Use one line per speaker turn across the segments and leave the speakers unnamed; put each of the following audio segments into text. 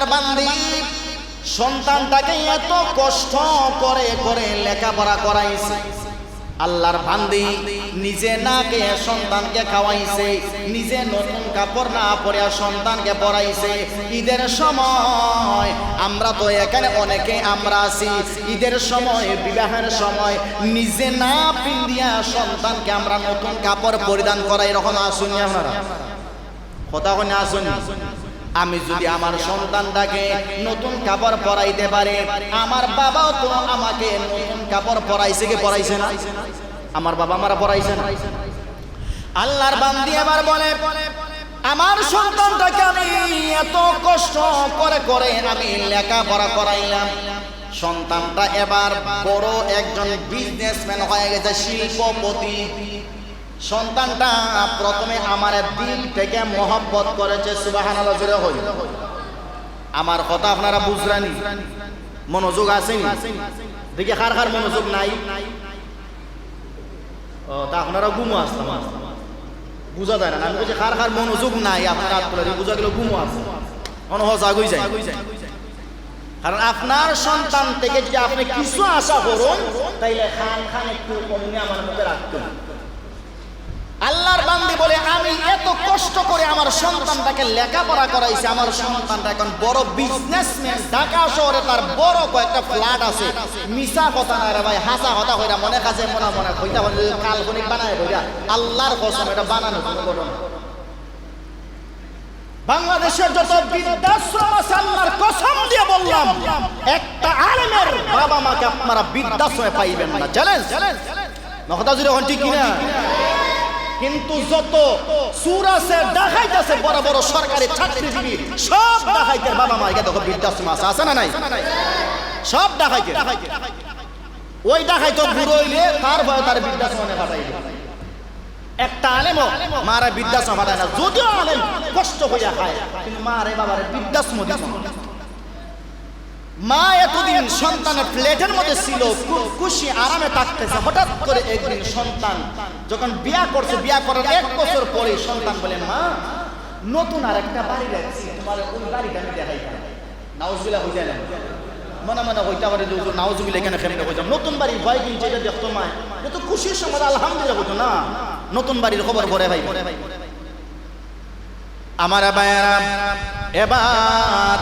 আল্লাহর বান্দি। সন্তানটাকে এত কষ্ট করে করে লেখাপড়া করাইছে। আল্লাহর বান্দি নিজে না খেয়ে সন্তানকে খাওয়াইছে, নিজে নতুন কাপড় না পরে সন্তানকে পরাইছে। ঈদের সময় আমরা তো এখানে অনেকে আমরা আছি। ঈদের সময়, বিবাহের সময় নিজে না পিন্দিয়া সন্তানকে আমরা নতুন কাপড় পরিধান করা এরকম আসুন আপনারা? কথা কোনে আসুন আমি যদি আমার সন্তানটাকে নতুন কাপড় পরাইতে পারে, আমার বাবাও তো আমাকে নতুন কাপড় পরাইছে কি পরাইছে না? আমার বাবা আমারা পরাইছে না। আল্লাহর বান্দি এবার বলে, আমার সন্তানটাকে আমি এত কষ্ট করে করে আমি লেখাপড়া করাইলাম। সন্তানটা এবার বড় একজন বিজনেসম্যান হয়ে গেছে, শিল্পপতি। সন্তানটা প্রথমে আমার দিল থেকে মহব্বত করেছে সুবাহান জুড়ে হই। আমার কথা আপনারা বুঝলেনি মনোযোগ আসেনি দেখি কার কার মনোযোগ নাই? তা আপনারা গুমো আসতাম। বুঝা যায় না। আমি বলছি, কার কার মনোযোগ নাই আপনারা আপনারা বুঝা গেল গুমো আসতাম হজাগ হয়ে যায়। কারণ আপনার সন্তান থেকে যদি আপনি কিছু আশা করুন, তাইলে খান খান একটু কমিয়ে আমার মুখে রাখতেন। আল্লাহর বান্দি বলে, আমি এত কষ্ট করে আমার সন্তানটাকে লেখাপড়া করাইছি। আমার সন্তানটা এখন বড় বিজনেসম্যান ঢাকা শহরে তার বড় কয়েকটা ফ্ল্যাট আছে। মিশা কথা না রে ভাই, হাসা কথা কইরা মনে কাছে মনে মনে কইতা বলে কাল্পনিক বানায় কইরা, আল্লাহর কসম, এটা বানানো কোনো ঘটনা বাংলাদেশের যত বৃদ্ধাশ্রম আছে, আল্লাহর কসম দিয়ে বললাম, একটা আলেমের বাবা মাকে আপনারা বৃদ্ধাশ্রমে পাইবেন না। চ্যালেঞ্জ যদি এখন ঠিক কিনা? কিন্তু যত সুর আছে ডাকাইত আছে, বড় বড় সরকারি চাকরিজীবী সব ডাকাইতের বাবা মা একে দেখো বৃদ্ধাশ্রম আছে আছে না নাই? সব ডাকাইতে ওই ডাকাইত বুড়ো হইলে তার ভয়ে তার বৃদ্ধাশ্রমে পাঠাইবে। একটা আলেম মারা বৃদ্ধাশ্রম পাঠায় না, যদিও আলেম কষ্ট হইয়া খায়, কিন্তু মারে বাবারে বৃদ্ধাশ্রম দিছে মা এতদিন সন্তানের প্লেটের মধ্যে ছিল, খুব খুশি আরামে থাকতেছে। হঠাৎ করে একদিন সন্তান যখন বিয়া করছে, বিয়া করার এক বছর পরে সন্তান বলে, মা, নতুন আর একটা বাড়ি রাখছি তোমার ওই বাড়িটা আমি দেখাই নাউজবিলা হয়ে যায় মনে মনে হইতে পারে যে নাউজবিলা এখানে কেমনে হইতাম নতুন বাড়ি ভয় কিনছে এটা দেখতো মা তো খুশির সময় আলহামদুলিল্লাহ হইতো না, নতুন বাড়ির খবর পরে ভাই। আমার এবার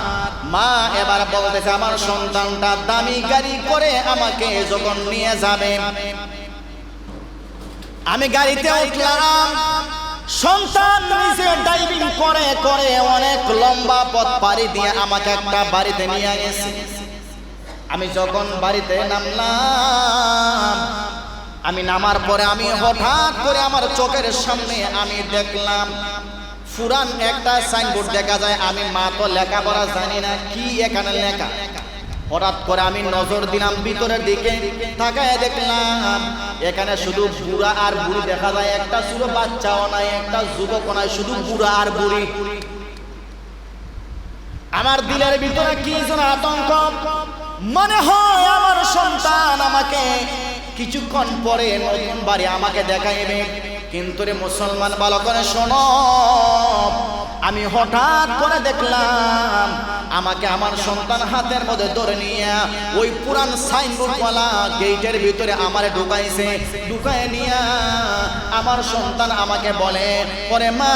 মা এবার বলতেছে, আমার সন্তানটা দামি গাড়ি করে আমাকে যখন নিয়ে যাবে। আমি গাড়িতে উঠলাম। সন্তান নিজে ডাইভিং করে করে অনেক লম্বা পথ পাড়ি দিয়ে আমাকে একটা বাড়িতে নিয়ে গেছে। আমি যখন বাড়িতে নামলাম, আমি নামার পরে আমি হঠাৎ করে আমার চোখের সামনে আমি দেখলাম ফুরান একটা সাইনবোর্ড দেখা যায়, আমি মা তো লেখাপড়া জানি না, কি এখানে লেখা? হঠাৎ করে আমি নজর দিলাম ভিতরের দিকে, তাকায় দেখলাম, এখানে শুধু বুড়া আর বুড়ি দেখা যায়, একটা শুধু বাচ্চাও নাই, একটা যুবক নাই, শুধু বুড়া আর বুড়ি। আমার দিলের ভিতরে কি যেন আতঙ্ক? মনে হয় আমার সন্তান আমাকে কিছুক্ষণ পরে নতুন বাড়ি আমাকে দেখাইবে। কিন্তু রে মুসলমান বালকরে করে শোনো। আমি হঠাৎ করে দেখলাম আমাকে আমার সন্তান হাতের মধ্যে ধরে নিয়ে ওই পুরান সাইনবোর্ডওয়ালা গেটের ভিতরে আমারে ঢুকাইছে, ঢুকায় নিয়ে আমার সন্তান আমাকে বলে পরে মা,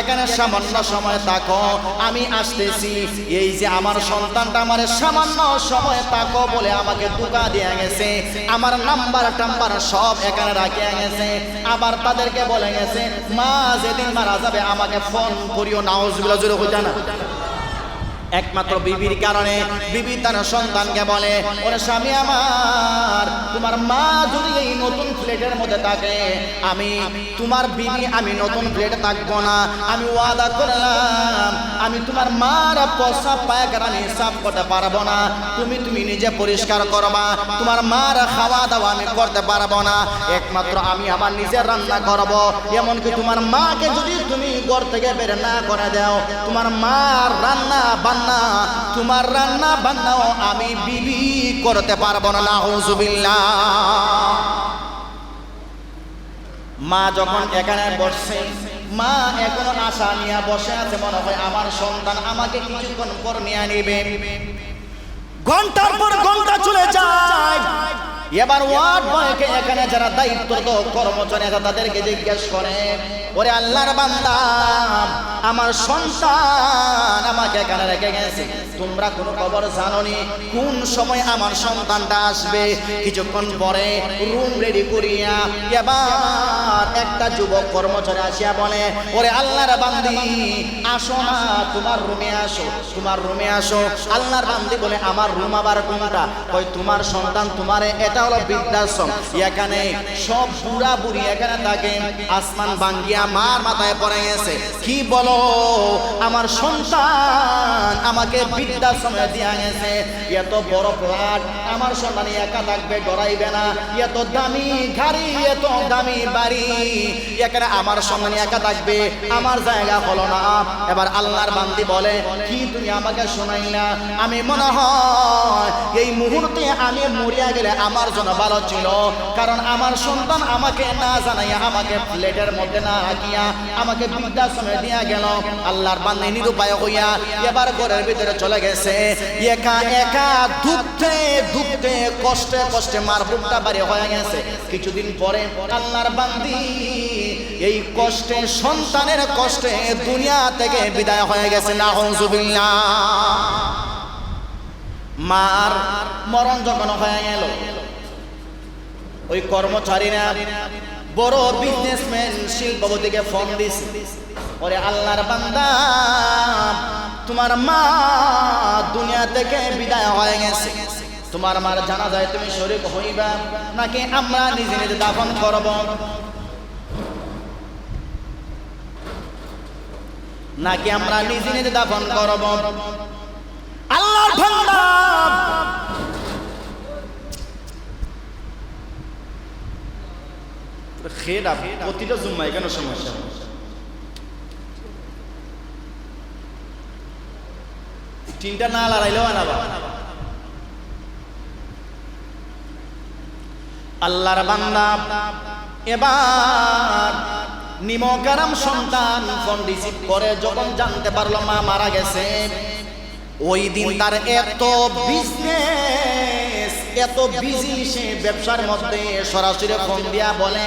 এখানে সামান্য সময় থাকো, আমি আসতেছি। এই যে আমার সন্তানটা আমার সামান্য সময় থাকো বলে আমাকে ঢুকা দিয়ে গেছে, আমার নাম্বার টাম্বার সব এখানে রাখিয়া গেছে, আবার তাদেরকে বলে গেছে, মা, যেদিন মারা যাবে আমাকে ফোন করিও নাউজগুলো জুড়ে হইতা না একমাত্র বিবির কারণে বিবি তার সন্তানকে বলে, ওরে স্বামী আমার, তোমার মা যদি এই নতুন ফ্ল্যাটের মধ্যে থাকে, আমি, তোমার বিবি, আমি নতুন ফ্ল্যাটে থাকব না, আমি ওয়াদা করলাম, আমি তোমার মার পশা পায়খানা আমি সাফ করতে পারব না, তুমি তুমি নিজে পরিষ্কার করবা, তোমার মার খাওয়া দাওয়া আমি করতে পারব না, একমাত্র আমি আমার নিজের রান্না করব, এমনকি তোমার মাকে যদি তুমি ঘর থেকে বের না করে দাও, তোমার মার রান্না বান্না তোমার রান্না বান্নাও আমি বিবি করতে পারব না নাহুজুবিল্লাহ মা যখন এখানে বসছে, মা এখনও আশা নিয়ে বসে আছে, মনে হয় আমার সন্তান আমাকে কিছুক্ষণ পর নিয়ে নিবে। ঘণ্টার পর ঘণ্টা চলে যায়। এবার ওয়ার্ড বয়কে এখানে যারা দায়িত্বরত কর্মচারী আছে, তাদেরকে জিজ্ঞেস করে, ওরে আল্লাহর বান্দা, আমার সন্তান আমাকে এখানে রেখে গেছে। তোমরা কোনো খবর জানোনি? কোন সময় আমার সন্তানটা আসবে? কিছুক্ষণ পরে রুম রেডি করিয়া এবার একটা যুবক কর্মচারী আসিয়া বলে, ওরে আল্লাহর বান্দি, আসো না, তোমার রুমে আসো, তোমার রুমে আসো। আল্লাহর বান্দি বলে, আমার রুম আবার কোনটা? কই তোমার সন্তান তোমারে এটা হলো বৃদ্ধাশ্রম। এখানে সব বুড়া বুড়ি, এখানে থাকে আসমান বাঙ্গিয়া মার মাথায় পড়ে গেছে কি বলো? আমার সন্তান আমাকে বৃদ্ধাশ্রমে দিয়া গেছে। এত বড় ফ্ল্যাট আমার সন্তান একা থাকবে, ডরাইবে না। এত দামি গাড়ি, এত দামি বাড়ি। এখানে আমার সন্তান একা থাকবে, আমার জায়গা হলো না। এবার আল্লাহর বান্দি বলে, কি তুমি আমাকে শোনাই না আমি মনে হয়, এই মুহূর্তে আমি মরিয়া গেলে আমার জন্য ভালো ছিল। কারণ আমার সন্তান আমাকে না জানাইয়া আমাকে প্লেটের মধ্যে না হাকিয়া আমাকে বৃদ্ধাশ্রমে দিয়া গেল। আল্লাহর বান্দি নিরুপায় হইয়া এবার ঘরের ভিতরে চলে গেছে। একা একা দুঃখে দুঃখে কষ্টে কষ্টে মার বুকটা বাড়ি হয়ে গেছে। কিছুদিন পরে আল্লাহর বান্দি এই কষ্টে, সন্তানের কষ্টে দুনিয়া থেকে বিদায় হয়ে গেছে। না হংসুবিল্লা মার মরণ যখন হয়ে গেল ওই কর্মচারীরা বড় বিজনেসম্যান শিল্পপতিকে ফোন দিছে। ওরে আল্লাহর বান্দা, তোমার মা দুনিয়া থেকে বিদায় হয়ে গেছে। তোমার মার জানা যায় তুমি শরীর হইবা, নাকি আমরা নিজে নিজে দাফন করব? নাকি আমরা নিজে নিজে দাফন করব? আল্লাহর বান্দা! খেয়ে প্রতিটা কেন সমস্যা? তিনটা না লড়াইলেও আনাবা। আল্লাহর বান্দা, এবার নিমকারাম সন্তান ফোন রিসিভ করে যখন জানতে পারল মা মারা গেছে, ওই দিন তার এত বিজনেস এত বিজি সে ব্যবসার মধ্যে সরাসরি ফোন দিয়া বলে,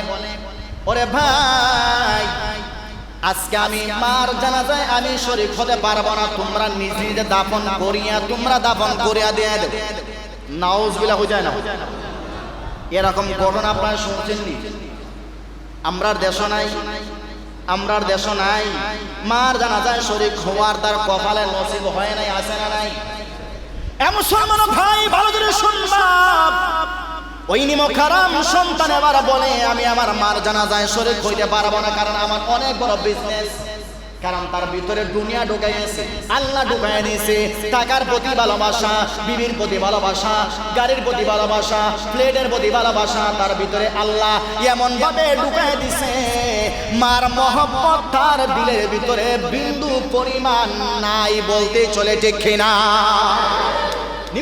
ওরে ভাই, আজকে আমি মার জানা যায় আমি শরীর হতে পারব না, তোমরা নিজে নিজে দাফন করিয়া, তোমরা দাফন করিয়া দিয়ে দেবে গুলা হয়ে যায় না? এরকম ঘটনা আপনারা শুনছেননি আমরার দেশ নাই, আমরার দেশ নাই। মার জানা যায় শরীর হওয়ার তার কপালে নসিব হয় নাই, আসে না নাই। মুসলমান ভাই ভালো করে শুনবা ওই নিমখারাম সন্তান এবার বলে, আমি আমার মার জানা যায় শরীর হইতে পারব না, কারণ আমার অনেক বড় বিজনেস কারণ তার ভিতরে দুনিয়া ঢুকাই আছে আল্লাহ ঢুকাই নিয়েছে টাকার প্রতি ভালোবাসা, বিবির প্রতি ভালোবাসা, গাড়ির প্রতি ভালোবাসা প্লেটের প্রতি ভালোবাসা, তার ভিতরে আল্লাহ এমন ভাবে ঢুকাই দিছে মার মহব্বত তার দিলের ভিতরে বিন্দু পরিমাণ নাই বলতে চলে ঠিক না